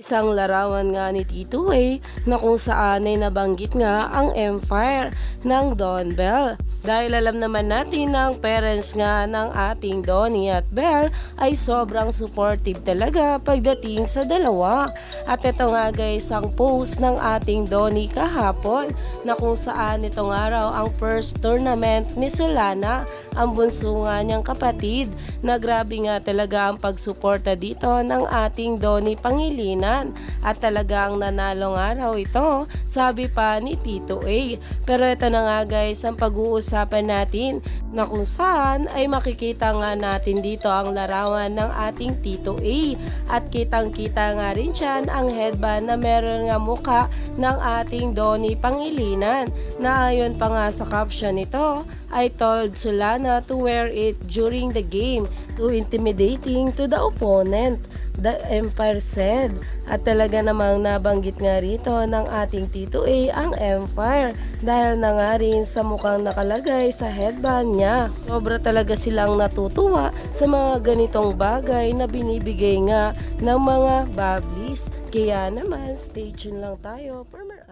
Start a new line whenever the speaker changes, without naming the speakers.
Isang larawan nga ni Tito Way na kung saan ay nabanggit nga ang empire ng Don Bell. Dahil alam naman natin na ang parents nga ng ating Donnie at Bell ay sobrang supportive talaga pagdating sa dalawa. At ito nga guys ang post ng ating Donnie kahapon na kung saan itong araw ang first tournament ni Solana ang bunso nga niyang kapatid na grabe nga talaga ang pagsuporta dito ng ating Donnie Pangilinan at talagang nanalo nga raw ito sabi pa ni Tito A. Pero ito na nga guys ang pag-uusapan natin na kung saan ay makikita nga natin dito ang larawan ng ating Tito A at kitang kita nga rin dyan ang headband na meron nga muka ng ating Donnie Pangilinan na ayon pa nga sa caption nito I told Solana to wear it during the game to intimidating to the opponent. The Empire said. At talaga namang nabanggit nga rito ng ating Tito A ang Empire dahil na nga rin sa mukhang nakalagay sa headband niya. Sobra talaga silang natutuwa sa mga ganitong bagay na binibigay nga ng mga bablis. Kaya naman, stay tuned lang tayo for more